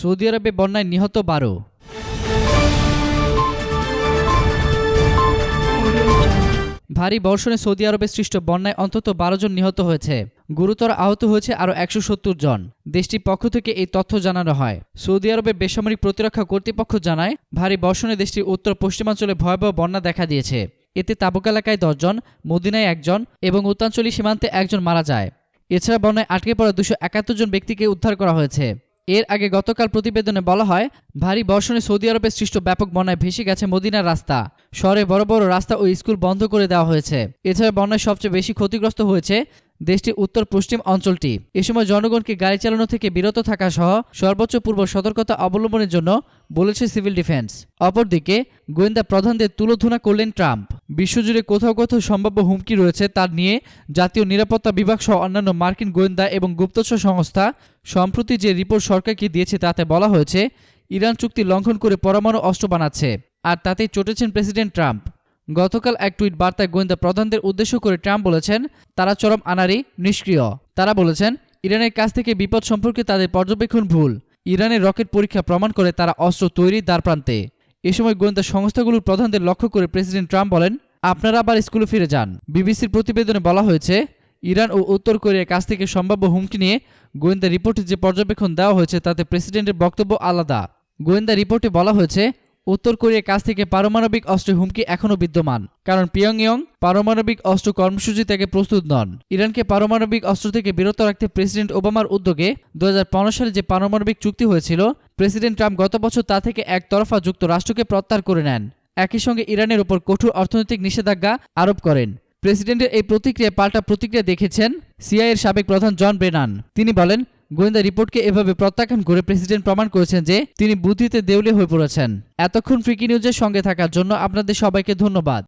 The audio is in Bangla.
সৌদি আরবে বন্যায় নিহত বারো। ভারী বর্ষণে সৌদি আরবে সৃষ্ট বন্যায় অন্তত বারো জন নিহত হয়েছে। গুরুতর আহত হয়েছে আরও একশো সত্তর জন। দেশটির পক্ষ থেকে এই তথ্য জানানো হয়। সৌদি আরবের বেসামরিক প্রতিরক্ষা কর্তৃপক্ষ জানায়, ভারী বর্ষণে দেশটির উত্তর পশ্চিমাঞ্চলে ভয়াবহ বন্যা দেখা দিয়েছে। এতে তাবুক এলাকায় দশজন মদিনায় একজন এবং উত্তরাঞ্চলীয় সীমান্তে একজন মারা যায়। এছাড়া বন্যায় আটকে পড়া দুশো একাত্তর জন ব্যক্তিকে উদ্ধার করা হয়েছে। এর আগে গতকাল প্রতিবেদনে বলা হয়, ভারী বর্ষণে সৌদি আরবে সৃষ্ট ব্যাপক বন্যায় ভেসে গেছে মদিনার রাস্তা। শহরে বড় বড় রাস্তা ও স্কুল বন্ধ করে দেওয়া হয়েছে। এছাড়া বন্যায় সবচেয়ে বেশি ক্ষতিগ্রস্ত হয়েছে দেশটির উত্তর পশ্চিম অঞ্চলটি। এ সময় জনগণকে গাড়ি চালানো থেকে বিরত থাকা সহ সর্বোচ্চ পূর্ব সতর্কতা অবলম্বনের জন্য বলেছে সিভিল ডিফেন্স। অপরদিকে, গোয়েন্দা প্রধানদের তুলোধুনা করলেন ট্রাম্প। বিশ্বজুড়ে কোথাও কোথাও সম্ভাব্য হুমকি রয়েছে তার নিয়ে জাতীয় নিরাপত্তা বিভাগ সহ অন্যান্য মার্কিন গোয়েন্দা এবং গুপ্তচর সংস্থা, সম্প্রতি যে রিপোর্ট সরকারকে দিয়েছে তাতে বলা হয়েছে, ইরান চুক্তি লঙ্ঘন করে পরমাণু অস্ত্র বানাচ্ছে, আর তাতেই চটেছেন প্রেসিডেন্ট ট্রাম্প। গতকাল এক টুইট বার্তায় গোয়েন্দা প্রধানদের উদ্দেশ্য করে ট্রাম্প বলেছেন, তারা চরম আনারি নিষ্ক্রিয়। তারা বলেছেন, ইরানের কাছ থেকে বিপদ সম্পর্কে তাদের পর্যবেক্ষণ ভুল। ইরানের রকেট পরীক্ষা প্রমাণ করে তারা অস্ত্র তৈরি দ্বার প্রান্তে এ সময় গোয়েন্দা সংস্থাগুলোর প্রধানদের লক্ষ্য করে প্রেসিডেন্ট ট্রাম্প বলেন আপনারা আবার স্কুলে ফিরে যান। বিবিসির প্রতিবেদনে বলা হয়েছে, ইরান ও উত্তর কোরিয়ার কাছ থেকে সম্ভাব্য হুমকি নিয়ে গোয়েন্দা রিপোর্টে যে পর্যবেক্ষণ দেওয়া হয়েছে, তাতে প্রেসিডেন্টের বক্তব্য আলাদা। গোয়েন্দা রিপোর্টে বলা হয়েছে, উত্তর কোরিয়ার কাছ থেকে পারমাণবিক অস্ত্রের হুমকি এখনও বিদ্যমান। কারণ পিয়ংইয়ং পারমাণবিক অস্ত্র কর্মসূচি থেকে প্রস্তুত নন। ইরানকে পারমাণবিক অস্ত্র থেকে বিরত রাখতে প্রেসিডেন্ট ওবামার উদ্যোগে দু হাজার পনেরো সালে যে পারমাণবিক চুক্তি হয়েছিল, প্রেসিডেন্ট ট্রাম্প গত বছর তা থেকে একতরফা যুক্তরাষ্ট্রকে প্রত্যাহার করে নেন। একই সঙ্গে ইরানের ওপর কঠোর অর্থনৈতিক নিষেধাজ্ঞা আরোপ করেন। প্রেসিডেন্টের এই প্রতিক্রিয়া পাল্টা প্রতিক্রিয়া দেখেছেন সিআইয়ের সাবেক প্রধান জন ব্রেনান তিনি বলেন, গোয়েন্দা রিপোর্টকে এভাবে প্রত্যাখ্যান করে প্রেসিডেন্ট প্রমাণ করেছেন যে তিনি বুদ্ধিতে দেউলে হয়ে পড়েছেন। এতক্ষণ ফ্রিকি নিউজের সঙ্গে থাকার জন্য আপনাদের সবাইকে ধন্যবাদ।